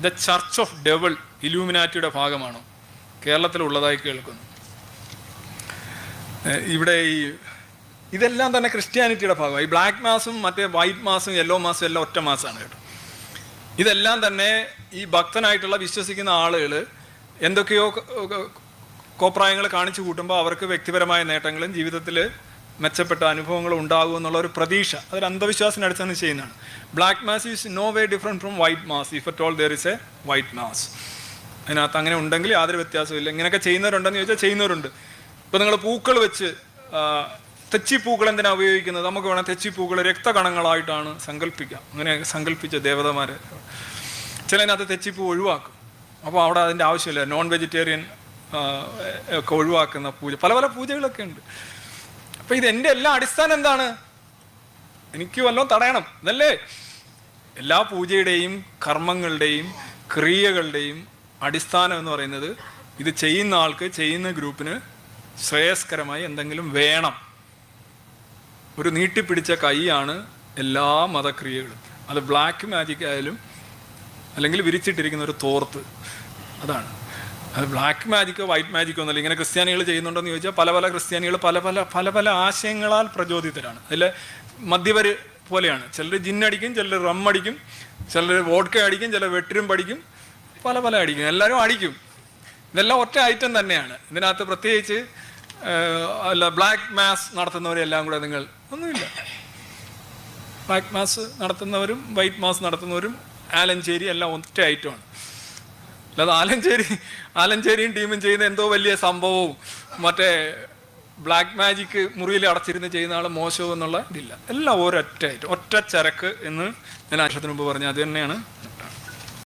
The church of devil ഇലൂമിനാറ്റിയുടെ ഭാഗമാണോ? കേരളത്തിലുള്ളതായി കേൾക്കുന്നു. ഇവിടെ ഈ ഇതെല്ലാം തന്നെ ക്രിസ്ത്യാനിറ്റിയുടെ ഭാഗമാണ്. ഈ ബ്ലാക്ക് മാസും മറ്റേ വൈറ്റ് മാസും യെല്ലോ മാസും എല്ലാം ഒറ്റ മാസമാണ് കേട്ടോ. ഇതെല്ലാം തന്നെ ഈ ഭക്തനായിട്ടുള്ള വിശ്വസിക്കുന്ന ആളുകൾ എന്തൊക്കെയോ കോപ്രായങ്ങൾ കാണിച്ചു കൂട്ടുമ്പോൾ അവർക്ക് വ്യക്തിപരമായ നേട്ടങ്ങളും ജീവിതത്തിൽ മെച്ചപ്പെട്ട അനുഭവങ്ങൾ ഉണ്ടാകും എന്നുള്ള ഒരു പ്രതീക്ഷ അതൊരു അന്ധവിശ്വാസത്തിന് അടിസ്ഥാനം ചെയ്യുന്നതാണ്. Black mass is no way different from white mass if at all there is a white mass അതിനകത്ത് അങ്ങനെ ഉണ്ടെങ്കിൽ യാതൊരു വ്യത്യാസമില്ല ഇങ്ങനെയൊക്കെ ചെയ്യുന്നവരുണ്ടെന്ന് ചോദിച്ചാൽ ചെയ്യുന്നവരുണ്ട്. ഇപ്പോൾ നിങ്ങൾ പൂക്കൾ വെച്ച് തെച്ചി തെച്ചിപ്പൂക്കൾ എന്തിനാണ് ഉപയോഗിക്കുന്നത്? നമുക്ക് വേണം തെച്ചിപ്പൂക്കൾ രക്തകണങ്ങളായിട്ടാണ് സങ്കല്പിക്കാം. അങ്ങനെ സങ്കല്പിച്ച ദേവതമാരെ. ചിലതിനകത്ത് തെച്ചിപ്പൂ ഒഴിവാക്കും. അപ്പോൾ അവിടെ അതിന്റെ ആവശ്യമില്ല. നോൺ വെജിറ്റേറിയൻ ഒക്കെ ഒഴിവാക്കുന്ന പൂജ. പല പല പൂജകളൊക്കെ ഉണ്ട്. അപ്പോൾ ഇത് എന്റെ എല്ലാ അടിസ്ഥാനം എന്താണ്? എനിക്ക് വല്ലതും തടയണം ഇതല്ലേ? എല്ലാ പൂജയുടെയും കർമ്മങ്ങളുടെയും ക്രിയകളുടെയും അടിസ്ഥാനം എന്ന് പറയുന്നത് ഇത് ചെയ്യുന്ന ആൾക്ക് ചെയ്യുന്ന ഗ്രൂപ്പിന് ശ്രേയസ്കരമായി എന്തെങ്കിലും വേണം. ഒരു നീട്ടിപ്പിടിച്ച കൈയാണ് എല്ലാ മതക്രിയകളും. അത് ബ്ലാക്ക് മാജിക് ആയാലും അല്ലെങ്കിൽ വിരിച്ചിട്ടിരിക്കുന്ന ഒരു തോർത്ത്. അതാണ്. അത് ബ്ലാക്ക് മാജിക്കോ വൈറ്റ് മാജിക്കോ എന്നല്ല ഇങ്ങനെ ക്രിസ്ത്യാനികൾ ചെയ്യുന്നുണ്ടോന്ന് ചോദിച്ചാൽ പല പല ക്രിസ്ത്യാനികൾ പല പല പല പല ആശയങ്ങളാൽ പ്രചോദിതരാണ്. അതിൽ മദ്യവര് പോലെയാണ്. ചിലർ ജിന്നടിക്കും ചിലർ റം അടിക്കും ചിലർ വോഡ്ക അടിക്കും ചിലർ വെട്ടിരും പഠിക്കും പല പല അടിക്കും. എല്ലാവരും അടിക്കും. ഇതെല്ലാം ഒറ്റ ഐറ്റം തന്നെയാണ്. ഇതിനകത്ത് പ്രത്യേകിച്ച് അല്ല ബ്ലാക്ക് മാസ് നടത്തുന്നവരെല്ലാം കൂടെ നിങ്ങൾ ഒന്നുമില്ല. ബ്ലാക്ക് മാസ് നടത്തുന്നവരും വൈറ്റ് മാസ് നടത്തുന്നവരും ആലഞ്ചേരി എല്ലാം ഒറ്റ ഐറ്റമാണ് അല്ലാതെ ആലഞ്ചേരി ആലഞ്ചേരിയും ടീമും ചെയ്യുന്ന എന്തോ വലിയ സംഭവവും. മറ്റേ ബ്ലാക്ക് മാജിക് മുറിയിൽ അടച്ചിരുന്ന് ചെയ്യുന്ന ആൾ മോശവും എന്നുള്ള ഇതില്ല. എല്ലാം ഒരൊറ്റ ഒറ്റ ചരക്ക് എന്ന് ഞാൻ ആശത്തിന് മുമ്പ് പറഞ്ഞു അത് തന്നെയാണ്.